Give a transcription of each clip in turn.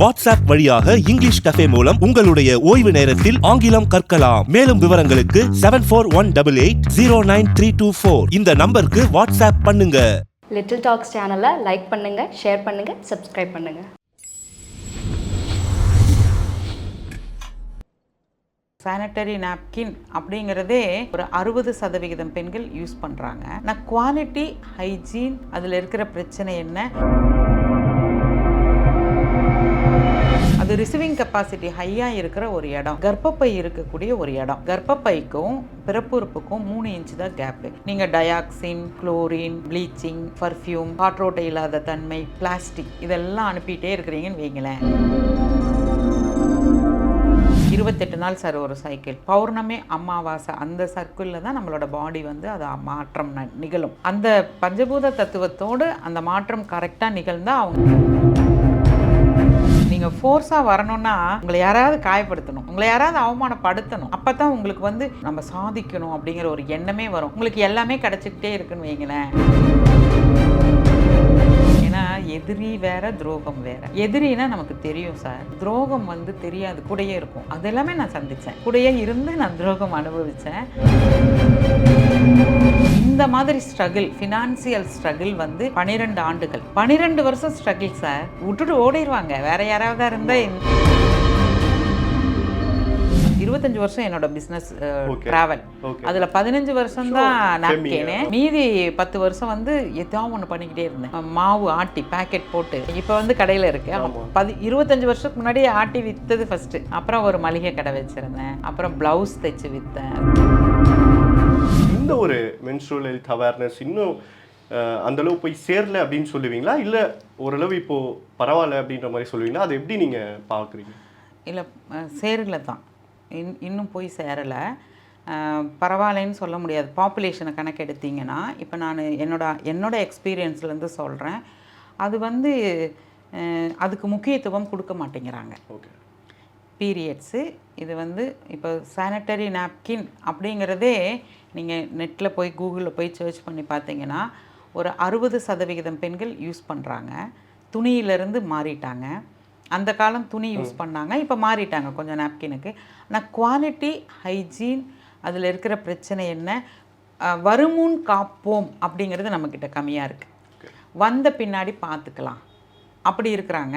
WhatsApp வழியாக English cafe மூலம் உங்களுடைய ஓய்வு நேரத்தில் ஆங்கிலம் கற்கலாம். மேலும் விவரங்களுக்கு seven four one double eight zero nine three two four இந்த நம்பருக்கு வாட்ஸ்அப் பண்ணுங்க. லிட்டில் டாக்ஸ் சேனலை லைக் பண்ணுங்கள் ஷேர் பண்ணுங்கள் சப்ஸ்கிரைப் பண்ணுங்கள் சானிட்டரி நாப்கின் அப்படிங்கிறதே ஒரு அறுபது சதவிகிதம் பெண்கள் யூஸ் பண்ணுறாங்க நான் குவாலிட்டி ஹைஜீன் அதில் இருக்கிற பிரச்சனை என்ன? அது ரிசீவிங் கெப்பாசிட்டி ஹையாக இருக்கிற ஒரு இடம். கர்ப்பப்பை இருக்கக்கூடிய ஒரு இடம். கர்ப்பப்பைக்கும் பிறப்புறுப்புக்கும் மூணு இன்ச்சு தான் கேப்பு நீங்கள் டயாக்சின் குளோரின் ப்ளீச்சிங் பர்ஃப்யூம் காற்றோட்டை இல்லாத தன்மை பிளாஸ்டிக் இதெல்லாம் அனுப்பிட்டே இருக்கிறீங்கன்னு வைங்களேன். இருபத்தெட்டு நாள் சார் ஒரு சைக்கிள் பௌர்ணமி அமாவாசை அந்த சர்க்கிளில் தான் நம்மளோட பாடி வந்து அது மாற்றம் ந- நிகழும். அந்த பஞ்சபூத தத்துவத்தோடு அந்த மாற்றம் கரெக்டாக நிகழ்ந்தால் அவங்க நீங்கள் ஃபோர்ஸாக வரணும்னா உங்களை யாராவது காயப்படுத்தணும். உங்களை யாராவது அவமானப்படுத்தணும். அப்போ தான் உங்களுக்கு வந்து நம்ம சாதிக்கணும் அப்படிங்கிற ஒரு எண்ணமே வரும். உங்களுக்கு எல்லாமே கிடச்சிக்கிட்டே இருக்குன்னு வைங்களேன். ஏன்னா எதிரி வேற துரோகம் வேற. எதிரினா நமக்கு தெரியும் சார். துரோகம் வந்து தெரியாது. கூடயே இருக்கும். அது எல்லாமே நான் சந்திச்சேன். கூடயே இருந்து நான் துரோகம் அனுபவிச்சேன். இந்த மாதிரி ஸ்ட்ரகிள் ஃபினான்சியல் ஸ்ட்ரகிள் வந்து பன்னிரெண்டு ஆண்டுகள். பன்னிரெண்டு வருஷம் ஸ்ட்ரகிள் சார் விட்டுட்டு ஓடிடுவாங்க வேற யாராவது இருந்தால் இருபத்தஞ்சு வருஷம் என்னோட பிஸ்னஸ். டிராவல். அதுல பதினஞ்சு வருஷம் தான் Sure. நாப்கின் Semi, மீதி பத்து வருஷம் வந்து ஏதாவது ஒன்று பண்ணிக்கிட்டே இருந்தேன். மாவு ஆட்டி பேக்கெட் போட்டு. இப்போ வந்து கடையில் இருக்கு. பதி இருபத்தஞ்சு வருஷத்துக்கு முன்னாடி ஆட்டி வித்தது ஃபர்ஸ்ட் அப்புறம் ஒரு மளிகை கடை வச்சிருந்தேன். அப்புறம் பிளவுஸ் தைச்சு வித்தேன். இந்த ஒரு மென்ஸ்ட்ரல் ஹெல்த் அவேர்னஸ் இன்னும் அஹ், அந்த அளவு போய் சேரல அப்படின்னு சொல்லுவீங்களா? இல்ல ஓரளவு இப்போ பரவாயில்ல அப்படின்ற மாதிரி சொல்லுவீங்களா? அதை எப்படி நீங்க பாக்குறீங்க? இல்லை சேரல தான் இன் இன்னும் போய் சேரலை. பரவாயில்லைன்னு சொல்ல முடியாது. பாப்புலேஷனை கணக்கு எடுத்தீங்கன்னா இப்போ நான் என்னோட என்னோட எக்ஸ்பீரியன்ஸ்லேருந்து சொல்கிறேன் அது வந்து அதுக்கு முக்கியத்துவம் கொடுக்க மாட்டேங்கிறாங்க. ஓகே. பீரியட்ஸு இது வந்து இப்போ சானிட்டரி நாப்கின் அப்படிங்கிறதே நீங்கள் நெட்டில் போய் கூகுளில் போய் சர்ச் பண்ணி பார்த்தீங்கன்னா ஒரு அறுபது சதவிகிதம் பெண்கள் யூஸ் பண்ணுறாங்க துணியிலேருந்து மாறிட்டாங்க. அந்த காலம் துணி யூஸ் பண்ணாங்க. இப்போ மாறிட்டாங்க கொஞ்சம் நாப்கினுக்கு ஆனால் குவாலிட்டி ஹைஜீன் அதில் இருக்கிற பிரச்சனை என்ன? வருமுன் காப்போம் அப்படிங்கிறது நம்மக்கிட்ட கம்மியாக இருக்குது வந்த பின்னாடி பார்த்துக்கலாம். அப்படி இருக்கிறாங்க.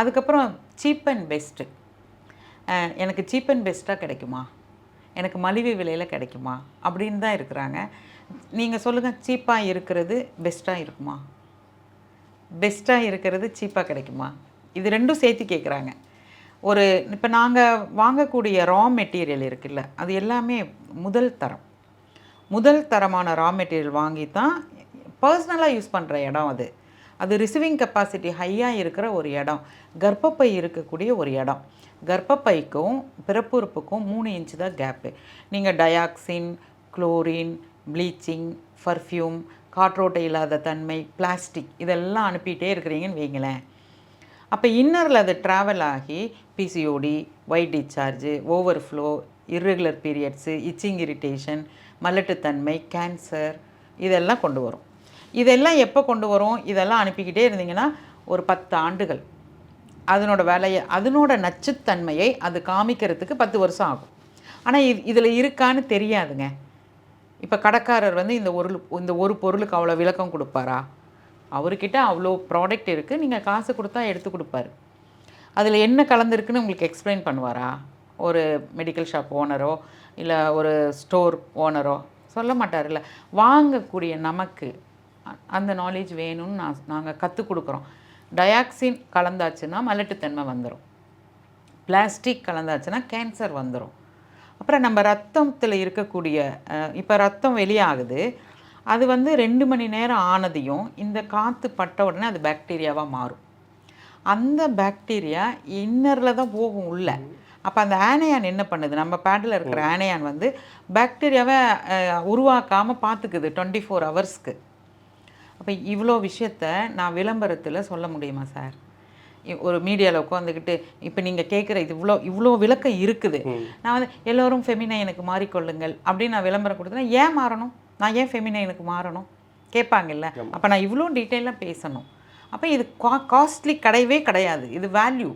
அதுக்கப்புறம் சீப் அண்ட் பெஸ்ட்டு எனக்கு சீப் அண்ட் பெஸ்ட்டாக கிடைக்குமா? எனக்கு மலிவு விலையில் கிடைக்குமா? அப்படின்னு தான் இருக்கிறாங்க. நீங்கள் சொல்லுங்கள் சீப்பாக இருக்கிறது பெஸ்ட்டாக இருக்குமா? பெஸ்ட்டாக இருக்கிறது சீப்பாக கிடைக்குமா? இது ரெண்டும் சேர்த்து கேட்குறாங்க ஒரு இப்போ நாங்கள் வாங்கக்கூடிய ரா மெட்டீரியல் இருக்குல்ல அது எல்லாமே முதல் தரம். முதல் தரமான ரா மெட்டீரியல் வாங்கி தான் பர்சனலாக யூஸ் பண்ணுற இடம் அது. அது ரிசீவிங் கெப்பாசிட்டி ஹையாக இருக்கிற ஒரு இடம். கர்ப்பப்பை இருக்கக்கூடிய ஒரு இடம். கர்ப்பப்பைக்கும் பிறப்புறுப்புக்கும் மூணு இன்ச்சு தான் கேப்பு. நீங்கள் டயாக்சின் குளோரின் ப்ளீச்சிங் பர்ஃப்யூம் காற்றோட்டை இல்லாத தன்மை பிளாஸ்டிக் இதெல்லாம் அனுப்பிட்டே இருக்கிறீங்கன்னு வைங்களேன். அப்போ இன்னரில் அது ட்ராவல் ஆகி PCOD white discharge overflow irregular periods itching irritation மலட்டுத்தன்மை cancer இதெல்லாம் கொண்டு வரும். இதெல்லாம் எப்போ கொண்டு வரும்? இதெல்லாம் அனுப்பிக்கிட்டே இருந்தீங்கன்னா ஒரு பத்து ஆண்டுகள். அதனோட வேலையை அதனோட நச்சுத்தன்மையை அது காமிக்கிறதுக்கு பத்து வருஷம் ஆகும். ஆனால் இது இதில் இருக்கான்னு தெரியாதுங்க. இப்போ கடைக்காரர் வந்து இந்த ஒரு இந்த ஒரு பொருளுக்கு அவ்வளோ விளக்கம் கொடுப்பாரா? அவர்கிட்ட அவ்வளோ ப்ராடக்ட் இருக்குது நீங்கள் காசு கொடுத்தா எடுத்து கொடுப்பாரு. அதில் என்ன கலந்துருக்குன்னு உங்களுக்கு எக்ஸ்பிளைன் பண்ணுவாரா? ஒரு மெடிக்கல் ஷாப் ஓனரோ இல்லை ஒரு ஸ்டோர் ஓனரோ சொல்ல மாட்டார்ல வாங்கக்கூடிய நமக்கு அந்த நாலேஜ் வேணும்னு நான் நாங்கள் கற்றுக் கொடுக்குறோம். டயாக்சின் கலந்தாச்சுன்னா மலட்டுத்தன்மை வந்துடும் பிளாஸ்டிக் கலந்தாச்சுன்னா கேன்சர் வந்துடும் அப்புறம் நம்ம ரத்தத்தில் இருக்கக்கூடிய இப்போ ரத்தம் வெளியாகுது. அது வந்து ரெண்டு மணி நேரம் ஆனதையும் இந்த காற்று பட்ட உடனே அது பாக்டீரியாவாக மாறும். அந்த பாக்டீரியா இன்னரில் தான் போகும் உள்ள. அப்போ அந்த ஆனையான் என்ன பண்ணுது? நம்ம பேடில் இருக்கிற ஆனையான் வந்து பாக்டீரியாவை உருவாக்காமல் பார்த்துக்குது டுவெண்ட்டி ஃபோர் ஹவர்ஸ்க்கு அப்போ இவ்வளோ விஷயத்த நான் விளம்பரத்தில் சொல்ல முடியுமா சார் ஒரு மீடியாவில் உட்காந்துக்கிட்டு இப்போ நீங்கள் கேட்குற இது இவ்வளோ இவ்வளோ விளக்கம் இருக்குது. நான் வந்து எல்லோரும் ஃபெமினைனுக்கு மாறிக்கொள்ளுங்கள் அப்படின்னு நான் விளம்பரம் கொடுத்தேன்னா ஏன் மாறணும்? நான் ஏன் ஃபெமினைனுக்கு மாறணும்? கேட்பாங்கல்ல. அப்போ நான் இவ்வளோ டீட்டெயிலாக பேசணும். அப்போ இது கா காஸ்ட்லி கிடையவே கிடையாது. இது வேல்யூ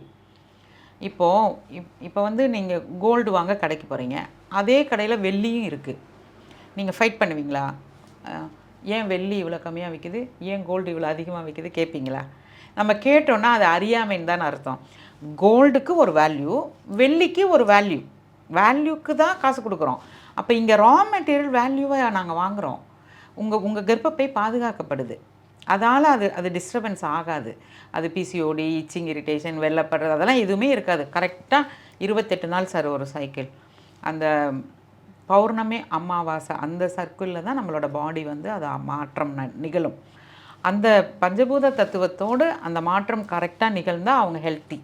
இப்போது இப் இப்போ வந்து நீங்கள் கோல்டு வாங்க கடைக்கு போகிறீங்க அதே கடையில் வெள்ளியும் இருக்குது நீங்கள் ஃபைட் பண்ணுவீங்களா? ஏன் வெள்ளி இவ்வளோ கம்மியாக விற்கிது ஏன் கோல்டு இவ்வளோ அதிகமாக விற்கிது கேட்பீங்களா நம்ம கேட்டோன்னா அது அறியாமைன்னு தான் அர்த்தம். கோல்டுக்கு ஒரு வேல்யூ வெள்ளிக்கு ஒரு வேல்யூ வேல்யூக்கு தான் காசு கொடுக்குறோம். அப்போ இங்கே ரா மெட்டீரியல் வேல்யூவை நாங்கள் வாங்குகிறோம் உங்கள் உங்கள் கர்ப்பப்பை பாதுகாக்கப்படுது. அதால் அது அது டிஸ்டர்பன்ஸ் ஆகாது. அது பிசிஓடி இச்சிங் இரிட்டேஷன் வெள்ளப்படுறது அதெல்லாம் எதுவுமே இருக்காது. கரெக்டாக இருபத்தெட்டு நாள் சார் ஒரு சைக்கிள் அந்த பௌர்ணமி அமாவாசை அந்த சர்க்கிளில் தான் நம்மளோட பாடி வந்து அது மாற்றம் நிகழும். அந்த பஞ்சபூத தத்துவத்தோடு அந்த மாற்றம் கரெக்டாக நிகழ்ந்தால் அவங்க ஹெல்த்தி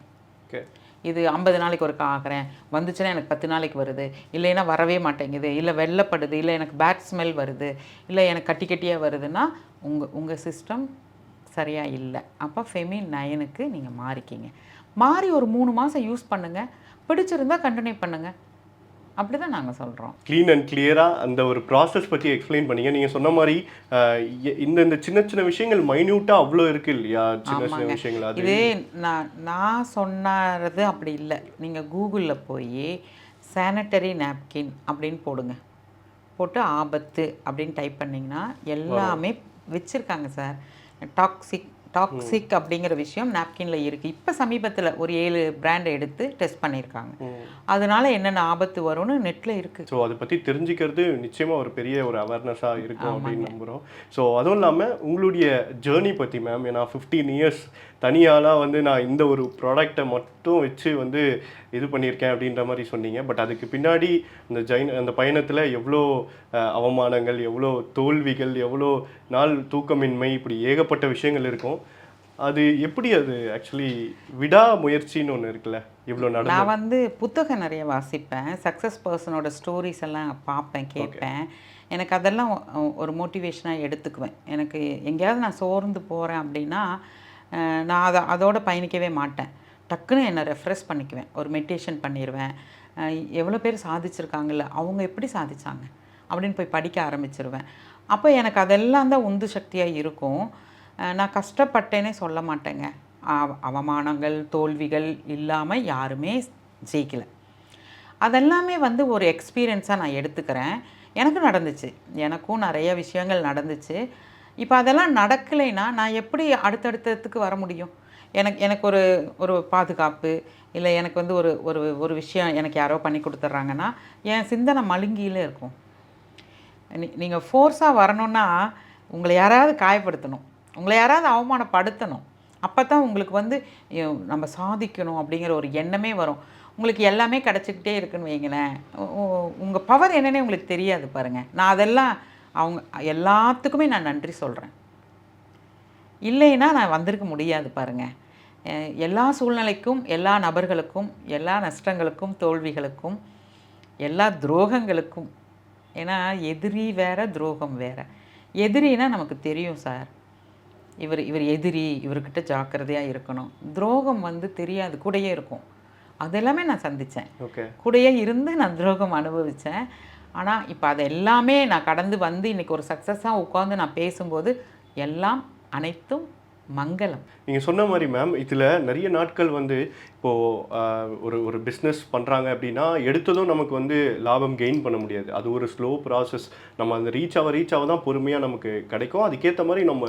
இது ஐம்பது நாளைக்கு ஒருக்கா ஆகிறேன். வந்துச்சுன்னா எனக்கு பத்து நாளைக்கு வருது. இல்லைன்னா வரவே மாட்டேங்குது. இல்லை வெள்ளப்படுது. இல்லை எனக்கு பேட் ஸ்மெல் வருது. இல்லை எனக்கு கட்டி கட்டியாக வருதுன்னா உங்கள் உங்கள் சிஸ்டம் சரியாக இல்லை. அப்போ ஃபெமி நயனுக்கு நீங்கள் மாறிக்கிங்க. மாறி ஒரு மூணு மாதம் யூஸ் பண்ணுங்கள் பிடிச்சிருந்தா கண்டினியூ பண்ணுங்கள் அப்படி தான் நாங்கள் சொல்கிறோம் க்ளீன் அண்ட் கிளியராக அந்த ஒரு ப்ராசஸ் பற்றி எக்ஸ்பிளைன் பண்ணீங்க. நீங்கள் சொன்ன மாதிரி இந்த இந்த சின்ன சின்ன விஷயங்கள் மைன்யூட்டாக அவ்வளோ இருக்கு இல்லையா? சின்ன சின்ன விஷயங்கள். அது இது நான் நான் சொன்னது அப்படி இல்லை. நீங்கள் கூகுளில் போய் சானிட்டரி நாப்கின் அப்படின்னு போடுங்க. போட்டு ஆபத்து அப்படின்னு டைப் பண்ணிங்கன்னா எல்லாமே வச்சுருக்காங்க சார். டாக்ஸிக் டாக்ஸிக் அப்படிங்கிற விஷயம் நாப்கினில் இருக்குது இப்போ சமீபத்தில் ஒரு ஏழு பிராண்டை எடுத்து டெஸ்ட் பண்ணியிருக்காங்க. அதனால என்னென்ன ஆபத்து வரும்னு நெட்டில் இருக்குது ஸோ அதை பற்றி தெரிஞ்சுக்கிறது நிச்சயமாக ஒரு பெரிய ஒரு அவேர்னஸாக இருக்கும் அப்படின்னு நம்புகிறோம் ஸோ அதுவும் இல்லாமல் உங்களுடைய ஜேர்னி பற்றி மேம் ஏன்னா ஃபிஃப்டீன் இயர்ஸ் தனியாலாம் வந்து நான் இந்த ஒரு ப்ராடக்டை மட்டும் வச்சு வந்து இது பண்ணியிருக்கேன் அப்படின்ற மாதிரி சொன்னீங்க. பட் அதுக்கு பின்னாடி இந்த ஜெயின் அந்த பயணத்தில் எவ்வளோ அவமானங்கள் எவ்வளோ தோல்விகள் எவ்வளோ நாள் தூக்கமின்மை இப்படி ஏகப்பட்ட விஷயங்கள் இருக்கும். அது எப்படி அது ஆக்சுவலி விடா முயற்சின்னு ஒன்று இருக்குல்ல? இவ்வளோ நடந்து நான் வந்து புத்தகம் நிறைய வாசிப்பேன். சக்ஸஸ் பர்சனோட ஸ்டோரிஸ் எல்லாம் பார்ப்பேன் கேட்பேன். எனக்கு அதெல்லாம் ஒரு மோட்டிவேஷனாக எடுத்துக்குவேன். எனக்கு எங்கேயாவது நான் சோர்ந்து போகிறேன் அப்படின்னா நான் அதை அதோட பயணிக்கவே மாட்டேன். டக்குன்னு என்னை ரெஃப்ரெஷ் பண்ணிக்குவேன். ஒரு மெடிடேஷன் பண்ணிடுவேன் எவ்வளோ பேர் சாதிச்சிருக்காங்கல்ல அவங்க எப்படி சாதிச்சாங்க அப்படின்னு போய் படிக்க ஆரம்பிச்சிருவேன். அப்போ எனக்கு அதெல்லாம் தான் உந்து சக்தியாக இருக்கும். நான் கஷ்டப்பட்டேனே சொல்ல மாட்டேங்க. அவ- அவமானங்கள் தோல்விகள் இல்லாமல் யாருமே ஜெயிக்கலை. அதெல்லாமே வந்து ஒரு எக்ஸ்பீரியன்ஸாக நான் எடுத்துக்கிறேன். எனக்கு நடந்துச்சு. எனக்கும் நிறைய விஷயங்கள் நடந்துச்சு. இப்போ அதெல்லாம் நடக்கலைன்னா நான் எப்படி அடுத்தடுத்ததுக்கு வர முடியும்? எனக்கு எனக்கு ஒரு ஒரு பாதுகாப்பு இல்லை எனக்கு வந்து ஒரு ஒரு ஒரு விஷயம் எனக்கு யாரோ பண்ணி கொடுத்துட்றாங்கன்னா என் சிந்தனை மழுங்கியில இருக்கும். நீ நீங்கள் ஃபோர்ஸாக வரணுன்னா உங்களை யாராவது காயப்படுத்தணும். உங்களை யாராவது அவமானப்படுத்தணும். அப்போ தான் உங்களுக்கு வந்து நம்ம சாதிக்கணும் அப்படிங்கிற ஒரு எண்ணமே வரும். உங்களுக்கு எல்லாமே கிடச்சிக்கிட்டே இருக்குன்னு வைங்களேன். உங்கள் பவர் என்னன்னே உங்களுக்கு தெரியாது பாருங்கள் நான் அதெல்லாம் அவங்க எல்லாத்துக்குமே நான் நன்றி சொல்கிறேன் இல்லைன்னா நான் வந்திருக்க முடியாது பாருங்க. அஹ் எல்லா சூழ்நிலைக்கும் எல்லா நபர்களுக்கும் எல்லா நஷ்டங்களுக்கும் தோல்விகளுக்கும் எல்லா துரோகங்களுக்கும் ஏன்னா எதிரி வேற துரோகம் வேற. எதிரினா நமக்கு தெரியும் சார். இவர் இவர் எதிரி இவர்கிட்ட ஜாக்கிரதையாக இருக்கணும். துரோகம் வந்து தெரியாது கூடயே இருக்கும். அதெல்லாமே நான் சந்தித்தேன் ஓகே. கூடயே இருந்து நான் துரோகம் அனுபவித்தேன் ஆனால் இப்போ அதை எல்லாமே நான் கடந்து வந்து இன்னைக்கு ஒரு சக்ஸஸாக உட்காந்து நான் பேசும்போது எல்லாம் அனைத்தும் மங்களம். நீங்கள் சொன்ன மாதிரி மேம் இதில் நிறைய நாட்கள் வந்து இப்போது ஒரு ஒரு பிஸ்னஸ் பண்ணுறாங்க அப்படின்னா எடுத்ததும் நமக்கு வந்து லாபம் கெயின் பண்ண முடியாது. அது ஒரு ஸ்லோ ப்ராசஸ் நம்ம அந்த ரீச் ஆக ரீச் ஆக தான் பொறுமையாக நமக்கு கிடைக்கும். அதுக்கேற்ற மாதிரி நம்ம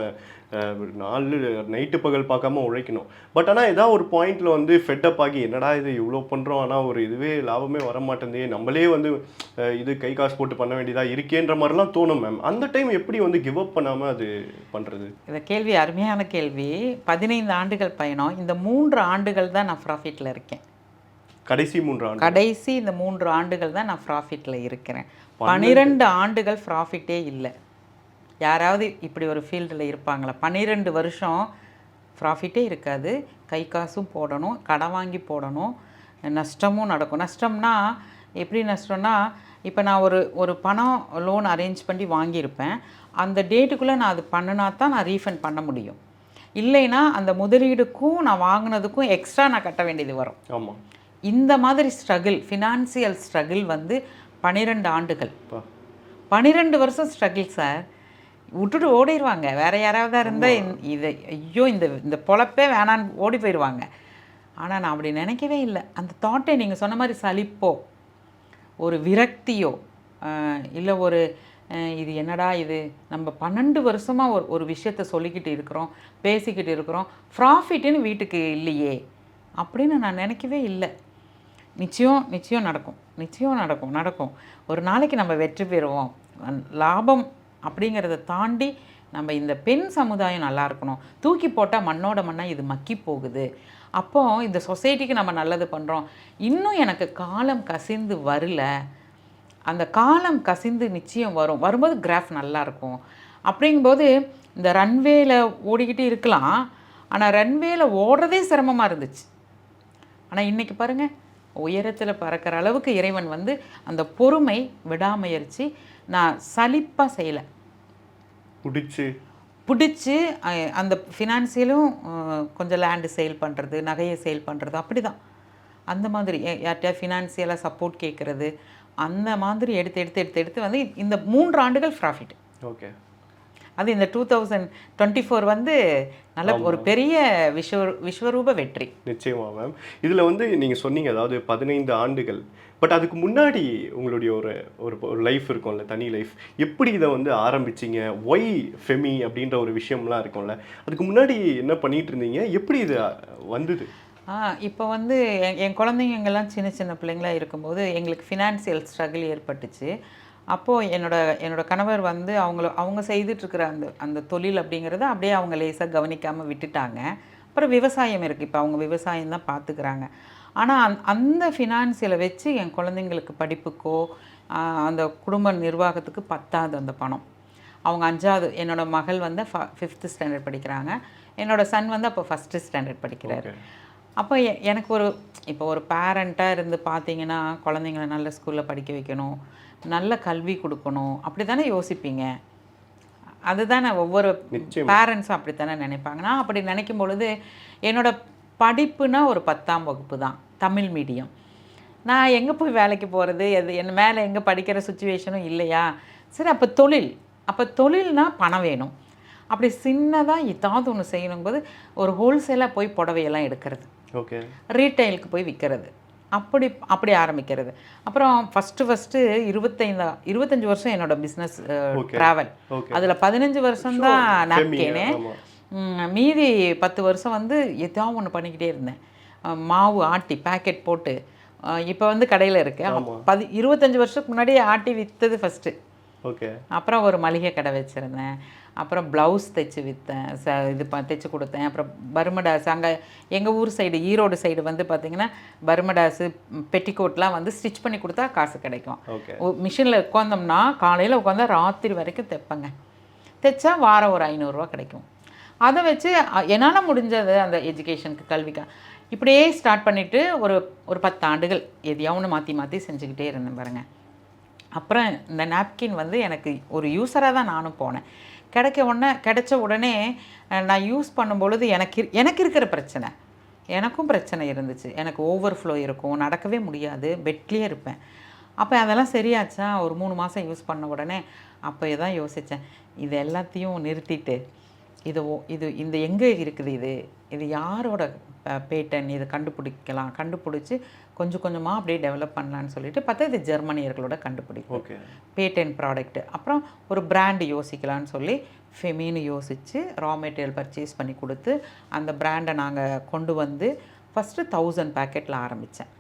ஒரு நாலு நைட்டு பகல் பார்க்காம உழைக்கணும். பட் ஆனால் ஏதாவது ஒரு பாயிண்டில் வந்து ஃபெட்டப் ஆகி என்னடா இது இவ்வளோ பண்ணுறோம் ஆனால் ஒரு இதுவே லாபமே வர மாட்டேங்குது நம்மளே வந்து இது கை காசு போட்டு பண்ண வேண்டியதாக இருக்கேன்ற மாதிரிலாம் தோணும் மேம் அந்த டைம் எப்படி வந்து கிவ் அப் பண்ணாமல் அது பண்ணுறது இந்த கேள்வி அருமையான கேள்வி. பதினைந்து ஆண்டுகள் பயணம். இந்த மூன்று ஆண்டுகள் தான் நான் ப்ராஃபிட்டில் இருக்கேன். கடைசி மூன்று ஆண்டு கடைசி இந்த மூன்று ஆண்டுகள் தான் நான் ப்ராஃபிட்டில் இருக்கிறேன். பன்னிரெண்டு. ஆண்டுகள் ப்ராஃபிட்டே இல்லை. யாராவது இப்படி ஒரு ஃபீல்டில் இருப்பாங்களா? பன்னிரெண்டு வருஷம் ப்ராஃபிட்டே இருக்காது. கை காசும் போடணும் கடன் வாங்கி போடணும் நஷ்டமும் நடக்கும். நஷ்டம்னா எப்படி நஷ்டம்னா இப்போ நான் ஒரு ஒரு பணம் லோன் அரேஞ்ச் பண்ணி வாங்கியிருப்பேன். அந்த டேட்டுக்குள்ளே நான் அது பண்ணினா தான் நான் ரீஃபண்ட் பண்ண முடியும். இல்லைன்னா அந்த முதலீடுக்கும் நான் வாங்கினதுக்கும் எக்ஸ்ட்ரா நான் கட்ட வேண்டியது வரும். ஆமாம் இந்த மாதிரி ஸ்ட்ரகிள் ஃபினான்சியல் ஸ்ட்ரகிள் வந்து பன்னிரெண்டு ஆண்டுகள். பன்னிரெண்டு வருஷம் ஸ்ட்ரகிள் சார் விட்டுட்டு ஓடிடுவாங்க வேற யாராவதா இருந்தால் இதை ஐயோ இந்த இந்த பொழப்பே வேணான்னு ஓடி போயிடுவாங்க ஆனால் நான் அப்படி நினைக்கவே இல்லை. அந்த தாட்டை நீங்கள் சொன்ன மாதிரி சலிப்போ ஒரு விரக்தியோ இல்லை ஒரு இது என்னடா இது? நம்ம பன்னெண்டு வருஷமாக ஒரு ஒரு விஷயத்த சொல்லிக்கிட்டு இருக்கிறோம் பேசிக்கிட்டு இருக்கிறோம். ப்ராஃபிட்டுன்னு வீட்டுக்கு இல்லையே. அப்படின்னு நான் நினைக்கவே இல்லை. நிச்சயம் நிச்சயம் நடக்கும். நிச்சயம் நடக்கும் நடக்கும். ஒரு நாளைக்கு நம்ம வெற்றி பெறுவோம். லாபம் அப்படிங்கிறத தாண்டி நம்ம இந்த பெண் சமுதாயம் நல்லா இருக்கணும். தூக்கி போட்டால் மண்ணோட மண்ணாக இது மக்கி போகுது. அப்போ இந்த சொசைட்டிக்கு நம்ம நல்லது பண்ணுறோம் இன்னும் எனக்கு காலம் கசிந்து வரல. அந்த காலம் கசிந்து நிச்சயம் வரும். வரும்போது கிராஃப் நல்லா இருக்கும் அப்படிங்கும்போது இந்த ரன்வேல ஓடிக்கிட்டு இருக்கலாம். ஆனால் ரன்வேல ஓடுறதே சிரமமாக இருந்துச்சு. ஆனால் இன்னைக்கு பாருங்க உயரத்தில் பறக்கிற அளவுக்கு இறைவன் வந்து அந்த பொறுமை விடாமுயற்சி நான் சலிப்பாக செய்யலை. பிடிச்சி? பிடிச்சி அந்த ஃபினான்சியலும் கொஞ்சம் லேண்டு சேல் பண்ணுறது நகையை சேல் பண்ணுறது அப்படி தான் அந்த மாதிரி யார்கிட்டயா ஃபினான்சியலாக சப்போர்ட் கேட்குறது அந்த மாதிரி எடுத்து எடுத்து எடுத்து எடுத்து வந்து இந்த மூன்று ஆண்டுகள் ப்ராஃபிட் ஓகே அது இந்த டூ தௌசண்ட் டுவெண்ட்டி ஃபோர் வந்து நல்ல ஒரு பெரிய விஸ்வ விஸ்வரூப வெற்றி. நிச்சயமா மேம் இதில் வந்து நீங்கள் சொன்னீங்க அதாவது பதினைந்து ஆண்டுகள். பட் அதுக்கு முன்னாடி உங்களுடைய ஒரு ஒரு லைஃப் இருக்கும்ல தனி லைஃப் எப்படி இதை வந்து ஆரம்பிச்சீங்க? ஒய் ஃபெமி அப்படின்ற ஒரு விஷயம்லாம் இருக்கும்ல. அதுக்கு முன்னாடி என்ன பண்ணிட்டு இருந்தீங்க? எப்படி இது வந்தது? இப்போ வந்து என் என் குழந்தைங்கெல்லாம் சின்ன சின்ன பிள்ளைங்களாக இருக்கும்போது எங்களுக்கு ஃபினான்சியல் ஸ்ட்ரகிள் ஏற்பட்டுச்சு. அப்போது என்னோட என்னோடய கணவர் வந்து அவங்கள அவங்க செய்துட்ருக்கிற அந்த அந்த தொழில் அப்படிங்கிறத அப்படியே அவங்க லேசாக கவனிக்காமல் விட்டுட்டாங்க. அப்புறம் விவசாயம் இருக்குது இப்போ அவங்க விவசாயம் தான் பார்த்துக்கிறாங்க ஆனால் அந் அந்த ஃபினான்சியலை வச்சு என் குழந்தைங்களுக்கு படிப்புக்கோ அந்த குடும்ப நிர்வாகத்துக்கு பத்தாது அந்த பணம். அவங்க அஞ்சாவது என்னோடய மகள் வந்து ஃப ஃபிஃப்த்து ஸ்டாண்டர்ட் படிக்கிறாங்க. என்னோடய சன் வந்து அப்போ ஃபஸ்ட்டு ஸ்டாண்டர்ட் படிக்கிறாரு. அப்போ எனக்கு ஒரு இப்போ ஒரு பேரண்ட்டாக இருந்து பார்த்தீங்கன்னா குழந்தைங்கள நல்ல ஸ்கூலில் படிக்க வைக்கணும் நல்ல கல்வி கொடுக்கணும் அப்படி தானே யோசிப்பீங்க? அதுதானே ஒவ்வொரு. பேரண்ட்ஸும் அப்படி தானே நினைப்பாங்க. நான் அப்படி நினைக்கும் பொழுது என்னோட படிப்புனா ஒரு பத்தாம் வகுப்பு தான் தமிழ் மீடியம் நான் எங்கே போய் வேலைக்கு போகிறது எது என் மேலே எங்கே படிக்கிற சுச்சுவேஷனும் இல்லையா? சரி அப்போ தொழில். அப்போ தொழில்னா பணம் வேணும். அப்படி சின்னதாக ஏதாவது ஒன்று செய்யணும்போது ஒரு ஹோல்சேலாக போய் புடவையெல்லாம் எடுக்கிறது. ஓகே ரீட்டைலுக்கு போய் விற்கிறது அப்படி அப்படி ஆரம்பிக்கிறது. அப்புறம் ஃபஸ்ட்டு ஃபஸ்ட்டு இருபத்தைந்தா இருபத்தஞ்சி வருஷம் என்னோட பிஸ்னஸ். ட்ராவல். அதில் பதினஞ்சு வருஷம் தான் Sure. நாப்கின்னு. மீதி பத்து வருஷம் வந்து ஏதாவது ஒன்று பண்ணிக்கிட்டே இருந்தேன். மாவு ஆட்டி பேக்கெட் போட்டு. இப்போ வந்து கடையில் இருக்கு பதி இருபத்தஞ்சி வருஷத்துக்கு முன்னாடி ஆட்டி விற்றது ஃபஸ்ட்டு ஓகே அப்புறம் ஒரு மளிகை கடை வச்சுருந்தேன். அப்புறம் ப்ளவுஸ் தைச்சு விற்றேன் ச இது ப தைச்சு கொடுத்தேன். அப்புறம் பர்மடாஸ் அங்கே எங்கள் ஊர் சைடு ஈரோடு சைடு வந்து பார்த்திங்கன்னா பர்மடாஸு பெட்டிக்கோட்லாம் வந்து ஸ்டிச் பண்ணி கொடுத்தா காசு கிடைக்கும். மிஷினில் உட்காந்தோம்னா காலையில் உட்காந்தா ராத்திரி வரைக்கும் தைப்பேங்க. தைச்சா வாரம் ஒரு ஐநூறுரூவா கிடைக்கும். அதை வச்சு என்னால் முடிஞ்சது அந்த எஜுகேஷனுக்கு கல்விக்கு. இப்படியே ஸ்டார்ட் பண்ணிவிட்டு ஒரு ஒரு பத்து ஆண்டுகள் எதையா ஒன்று மாற்றி மாற்றி செஞ்சுக்கிட்டே இருந்தேன் பாருங்கள் அப்புறம் இந்த நாப்கின் வந்து எனக்கு ஒரு யூஸராக தான் நானும் போனேன். கிடைக்க உடனே கிடைச்ச உடனே நான் யூஸ் பண்ணும் பொழுது எனக்கு எனக்கு இருக்கிற பிரச்சனை. எனக்கும் பிரச்சனை இருந்துச்சு. எனக்கு ஓவர் ஃப்ளோ இருக்கும். நடக்கவே முடியாது. பெட்லேயே இருப்பேன். அப்போ அதெல்லாம் சரியாச்சா? ஒரு மூணு மாதம் யூஸ் பண்ண உடனே அப்போ தான் யோசித்தேன் இது எல்லாத்தையும் நிறுத்திட்டு இது ஓ- இது இந்த எங்கே இருக்குது இது? இது யாரோட பேட்டன் இது கண்டுபிடிக்கலாம். கண்டுபிடிச்சி கொஞ்சம் கொஞ்சமாக அப்படியே டெவலப் பண்ணலான்னு சொல்லிட்டு பார்த்தா இது ஜெர்மனியர்களோட கண்டுபிடிப்பு. ஓகே. பேட்டன் ப்ராடக்ட் அப்புறம் ஒரு பிராண்டு யோசிக்கலான்னு சொல்லி ஃபெமின்னு யோசித்து ரா மெட்டீரியல் பர்ச்சேஸ் பண்ணி கொடுத்து அந்த பிராண்டை நாங்கள் கொண்டு வந்து ஃபஸ்ட்டு தௌசண்ட் பேக்கெட்டில் ஆரம்பித்தேன்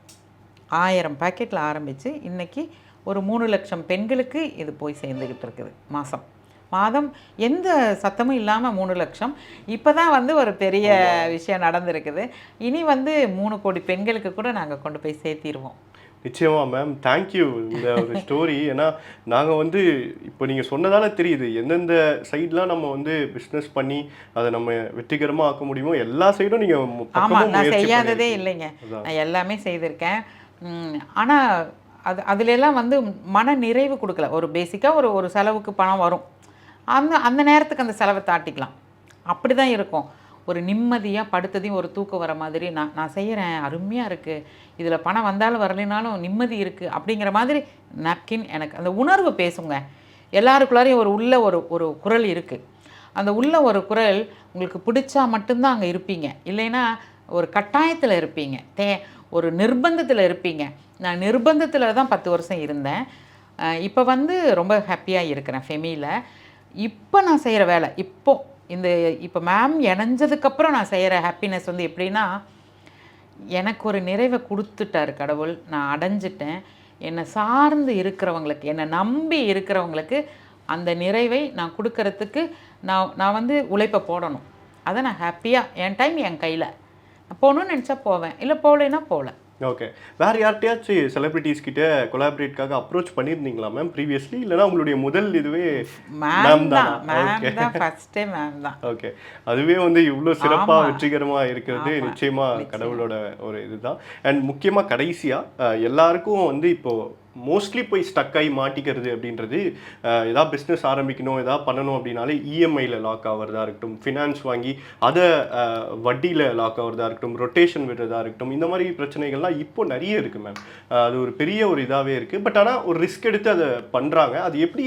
ஆயிரம் பேக்கெட்டில் ஆரம்பித்து இன்னைக்கு ஒரு மூணு லட்சம் பெண்களுக்கு இது போய் சேர்ந்துக்கிட்டு இருக்குது மாதம் மாதம் எந்த சத்தமும் இல்லாமல் மூணு லட்சம். இப்போ தான் வந்து ஒரு பெரிய விஷயம் நடந்திருக்குது. இனி வந்து மூணு கோடி பெண்களுக்கு கூட நாங்கள் கொண்டு போய் சேர்த்திடுவோம் நிச்சயமா மேம் தேங்க்யூ இந்த ஒரு ஸ்டோரி ஏன்னா நாங்கள் வந்து இப்போ நீங்கள் சொன்னதால தெரியுது. எந்தெந்த சைட்லாம் நம்ம வந்து பிஸ்னஸ் பண்ணி அதை நம்ம வெற்றிகரமாக ஆக்க முடியுமோ எல்லா சைடும் நீங்கள் ஆமாம் நான் செய்யாததே இல்லைங்க. நான் எல்லாமே செய்திருக்கேன். ஆனால் அது அதுலெல்லாம் வந்து மன நிறைவு கொடுக்கல. ஒரு பேசிக்காக ஒரு ஒரு செலவுக்கு பணம் வரும். அந்த அந்த நேரத்துக்கு அந்த செலவை தாட்டிக்கலாம். அப்படி தான் இருக்கும். ஒரு நிம்மதியாக படுத்ததையும் ஒரு தூக்கம் வர மாதிரி நான் நான் செய்கிறேன் அருமையாக இருக்குது இதில் பணம் வந்தாலும் வரலைனாலும் நிம்மதி இருக்குது அப்படிங்கிற மாதிரி நாப்கின் எனக்கு அந்த உணர்வு பேசுங்க. எல்லாருக்குள்ளாரையும் ஒரு உள்ள ஒரு ஒரு குரல் இருக்குது அந்த உள்ள ஒரு குரல் உங்களுக்கு பிடிச்சா மட்டும்தான் அங்கே இருப்பீங்க. இல்லைன்னா ஒரு கட்டாயத்தில் இருப்பீங்க. தே ஒரு நிர்பந்தத்தில் இருப்பீங்க. நான் நிர்பந்தத்தில் தான் பத்து வருஷம் இருந்தேன். இப்போ வந்து ரொம்ப ஹாப்பியாக இருக்கிறேன் ஃபெமியில் இப்போ நான் செய்கிற வேலை. இப்போ இந்த இப்போ மேம் இணைஞ்சதுக்கப்புறம் நான் செய்கிற ஹாப்பினஸ் வந்து எப்படின்னா எனக்கு ஒரு நிறைவை கொடுத்துட்டாரு கடவுள். நான் அடைஞ்சிட்டேன். என்னை சார்ந்து இருக்கிறவங்களுக்கு என்னை நம்பி இருக்கிறவங்களுக்கு அந்த நிறைவை நான் கொடுக்கறதுக்கு நான் நான் வந்து உழைப்பை போடணும். அதை நான் ஹாப்பியாக என் டைம் என் கையில். நான் போகணும்னு நினச்சா போவேன். இல்லை போகலைன்னா போகல. ஓகே வேற யார்கிட்டயாச்சும் செலிபிரிட்டிஸ் கிட்ட கொலாபரேட்காக அப்ரோச் பண்ணியிருந்தீங்களா மேம் ப்ரீவியஸ்லி இல்லைனா உங்களுடைய முதல் இதுவே மேம் தான். தானா? மேம் தான். ஃபஸ்ட்டே மேம் தான். ஓகே அதுவே வந்து இவ்வளோ சிறப்பா ஆமா. வெற்றிகரமா இருக்கிறது ஆமா, நிச்சயமா நிச்சயமா. கடவுளோட ஒரு இதுதான். அண்ட் முக்கியமா கடைசியா அஹ், எல்லாருக்கும் வந்து இப்போ மோஸ்ட்லி போய் ஸ்டக் ஆகி மாட்டிக்கிறது அப்படின்றது ஏதாவது பிஸ்னஸ் ஆரம்பிக்கணும் ஏதாவது பண்ணணும் அப்படின்னாலே இஎம்ஐயில் லாக் ஆகிறதா இருக்கட்டும் ஃபினான்ஸ் வாங்கி அதை வட்டியில் லாக் ஆகிறதா இருக்கட்டும் ரொட்டேஷன் விடுறதா இருக்கட்டும் இந்த மாதிரி பிரச்சனைகள்லாம் இப்போ நிறைய இருக்குது மேம் அது ஒரு பெரிய ஒரு இதாகவே இருக்குது பட் ஆனால் ஒரு ரிஸ்க் எடுத்து அதை பண்ணுறாங்க அது எப்படி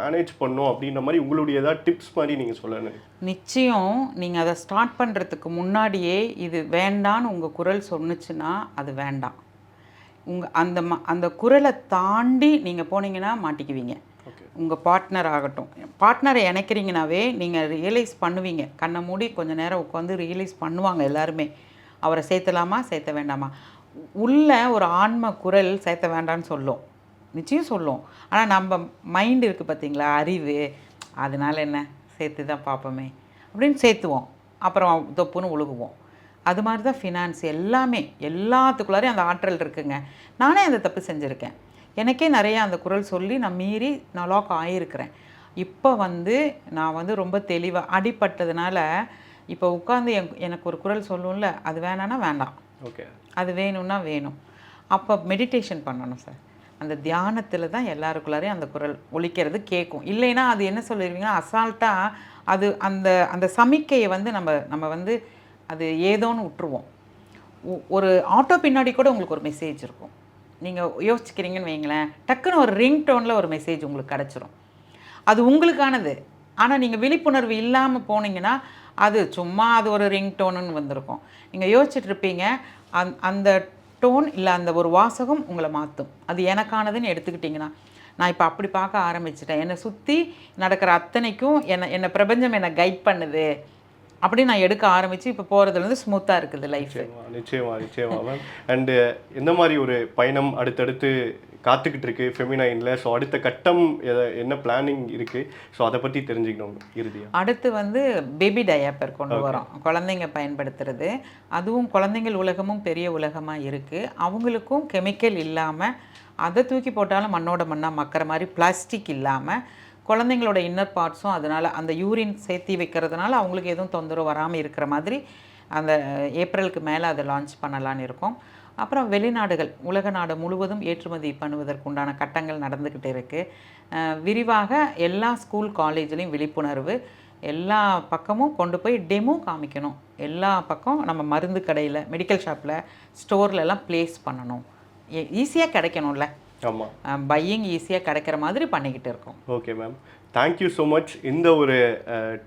மேனேஜ் பண்ணும் அப்படின்ற மாதிரி உங்களுடைய ஏதாவது டிப்ஸ் மாதிரி நீங்கள் சொல்லணும் நிச்சயம் நீங்கள் அதை ஸ்டார்ட் பண்ணுறதுக்கு முன்னாடியே இது வேண்டான்னு உங்கள் குரல் சொன்னுச்சுன்னா அது வேண்டாம். உங்கள் அந்த ம அந்த குரலை தாண்டி நீங்கள் போனீங்கன்னா மாட்டிக்குவீங்க. உங்கள் பார்ட்னர் ஆகட்டும். பார்ட்னரை இணைக்கிறீங்கனாவே நீங்கள் ரியலைஸ் பண்ணுவீங்க. கண்ணை மூடி கொஞ்ச நேரம் உட்காந்து ரியலைஸ் பண்ணுவாங்க எல்லாருமே. அவரை சேர்த்தலாமா சேர்த்த வேண்டாமா? உள்ள ஒரு ஆன்ம குரல் சேர்த்த வேண்டாம்னு சொல்லும். நிச்சயம் சொல்லும். ஆனால் நம்ம மைண்ட் இருக்குது பார்த்தீங்களா அறிவு. அதனால என்ன? சேர்த்து தான் பார்ப்போமே. அப்படின்னு சேர்த்துவோம். அப்புறம் தொப்புன்னு உழுகுவோம். அது மாதிரி தான் ஃபினான்ஸ் எல்லாமே எல்லாத்துக்குள்ளாரையும் அந்த ஆற்றல் இருக்குங்க. நானே அந்த தப்பு செஞ்சுருக்கேன். எனக்கே நிறைய அந்த குரல் சொல்லி நான் மீறி நான் லாக் ஆகியிருக்கிறேன் இப்போ வந்து நான் வந்து ரொம்ப தெளிவாக அடிபட்டதுனால இப்போ உட்காந்து என் எனக்கு ஒரு குரல் சொல்லும்ல அது வேணான்னா வேண்டாம். ஓகே. அது வேணும்னா வேணும். அப்போ மெடிடேஷன் பண்ணணும் சார் அந்த தியானத்தில் தான் எல்லாருக்குள்ளாரையும் அந்த குரல் ஒலிக்கிறது கேட்கும். இல்லைன்னா அது என்ன சொல்லிடுவீங்கன்னா அசால்ட்டாக அது அந்த அந்த சமிக்கையை வந்து நம்ம நம்ம வந்து அது ஏதோன்னு விட்டுருவோம். ஒரு ஆட்டோ பின்னாடி கூட உங்களுக்கு ஒரு மெசேஜ் இருக்கும். நீங்கள் யோசிக்கிறீங்கன்னு வைங்களேன் டக்குன்னு ஒரு ரிங் டோனில் ஒரு மெசேஜ் உங்களுக்கு கிடச்சிரும். அது உங்களுக்கானது. ஆனால் நீங்கள் விழிப்புணர்வு இல்லாமல் போனீங்கன்னா அது சும்மா அது ஒரு ரிங் டோனுன்னு வந்திருக்கும். நீங்கள் யோசிச்சுட்டு இருப்பீங்க அந் அந்த டோன் இல்லை அந்த ஒரு வாசகம் உங்களை மாற்றும் அது எனக்கானதுன்னு எடுத்துக்கிட்டிங்கன்னா நான் இப்போ அப்படி பார்க்க ஆரம்பிச்சிட்டேன். என்னை சுற்றி நடக்கிற அத்தனைக்கும் என்னை என்னை பிரபஞ்சம் என்னை கைட் பண்ணுது. அப்படி நான் எடுக்க ஆரம்பித்து இப்போ போகிறதுலேருந்து ஸ்மூத்தாக இருக்குது லைஃப் நிச்சயமா நிச்சயமா மேம் அண்டு எந்த மாதிரி ஒரு பயணம் அடுத்தடுத்து காத்துக்கிட்டு இருக்கு ஃபெமினைனில் ஸோ அடுத்த கட்டம் எத- என்ன பிளானிங் இருக்கு? ஸோ அதை பற்றி தெரிஞ்சுக்கணும் இறுதியா. அடுத்து வந்து பேபி டயப்பர் கொண்டு வரோம். குழந்தைங்க பயன்படுத்துறது. அதுவும் குழந்தைங்கள் உலகமும் பெரிய உலகமாக இருக்குது அவங்களுக்கும் கெமிக்கல் இல்லாமல் அதை தூக்கி போட்டாலும் மண்ணோட மண்ணாக மக்கிற மாதிரி பிளாஸ்டிக் இல்லாமல் குழந்தைங்களோட இன்னர் பார்ட்ஸும் அதனால் அந்த யூரின் சேர்த்தி வைக்கிறதுனால அவங்களுக்கு எதுவும் தொந்தரவு வராமல் இருக்கிற மாதிரி அந்த ஏப்ரலுக்கு மேலே அதை லான்ச் பண்ணலான்னு இருக்கோம். அப்புறம் வெளிநாடுகள் உலக நாடு முழுவதும் ஏற்றுமதி பண்ணுவதற்குண்டான கட்டங்கள் நடந்துக்கிட்டு இருக்குது விரிவாக எல்லா ஸ்கூல் காலேஜ்லேயும் விழிப்புணர்வு எல்லா பக்கமும் கொண்டு போய் டெமோ காமிக்கணும். எல்லா பக்கம் நம்ம மருந்து கடையில் மெடிக்கல் ஷாப்பில் ஸ்டோர்லலாம் ப்ளேஸ் பண்ணணும். ஈஸியாக கிடைக்கணும்ல. பையிங் ஈஸியாக கிடைக்கிற மாதிரி பண்ணிக்கிட்டு இருக்கோம். Okay ma'am thank you so much இந்த ஒரு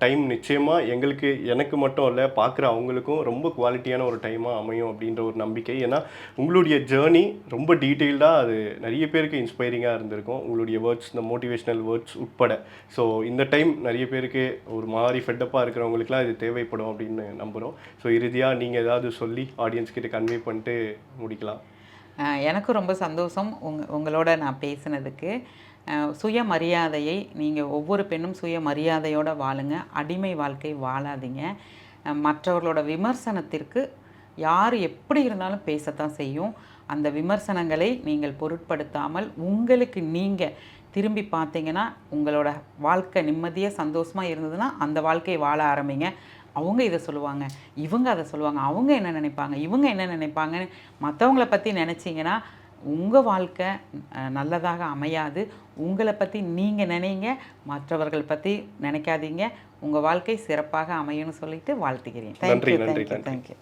டைம் நிச்சயமாக எங்களுக்கு எனக்கு மட்டும் இல்லை பார்க்குற அவங்களுக்கும் ரொம்ப குவாலிட்டியான ஒரு டைமாக அமையும் அப்படின்ற ஒரு நம்பிக்கை. ஏன்னா உங்களுடைய ஜேர்னி ரொம்ப டீட்டெயில்டாக அது நிறைய பேருக்கு இன்ஸ்பைரிங்காக இருந்திருக்கும். உங்களுடைய வேர்ட்ஸ் இந்த மோட்டிவேஷ்னல் வேர்ட்ஸ் உட்பட. ஸோ இந்த டைம் நிறைய பேருக்கு ஒரு மாதிரி ஃபெட்டப்பாக இருக்கிறவங்களுக்குலாம் இது தேவைப்படும் அப்படின்னு நம்புகிறோம் ஸோ இறுதியாக நீங்கள் ஏதாவது சொல்லி ஆடியன்ஸ் கிட்ட கன்வே பண்ணிட்டு முடிக்கலாம். எனக்கும் ரொம்ப சந்தோஷம் உங் உங்களோட நான் பேசினதுக்கு. சுயமரியாதையை நீங்கள் ஒவ்வொரு பெண்ணும் சுயமரியாதையோடு வாழுங்க. அடிமை வாழ்க்கை வாழாதீங்க. மற்றவர்களோட விமர்சனத்திற்கு யார் எப்படி இருந்தாலும் பேசத்தான் செய்யும். அந்த விமர்சனங்களை நீங்கள் பொருட்படுத்தாமல் உங்களுக்கு நீங்கள் திரும்பி பார்த்தீங்கன்னா உங்களோட வாழ்க்கை நிம்மதியாக சந்தோஷமாக இருந்ததுன்னா அந்த வாழ்க்கையை வாழ ஆரம்பிங்க. அவங்க இதை சொல்லுவாங்க. இவங்க அதை சொல்லுவாங்க. அவங்க என்ன நினைப்பாங்க? இவங்க என்ன நினைப்பாங்கன்னு மற்றவங்கள பற்றி நினச்சிங்கன்னா உங்கள் வாழ்க்கை நல்லதாக அமையாது. உங்களை பற்றி நீங்கள் நினைங்க. மற்றவர்கள் பற்றி நினைக்காதீங்க. உங்கள் வாழ்க்கை சிறப்பாக அமையும்னு சொல்லிட்டு வாழ்த்துக்கிறேன். Thank you thank you. தேங்க்யூ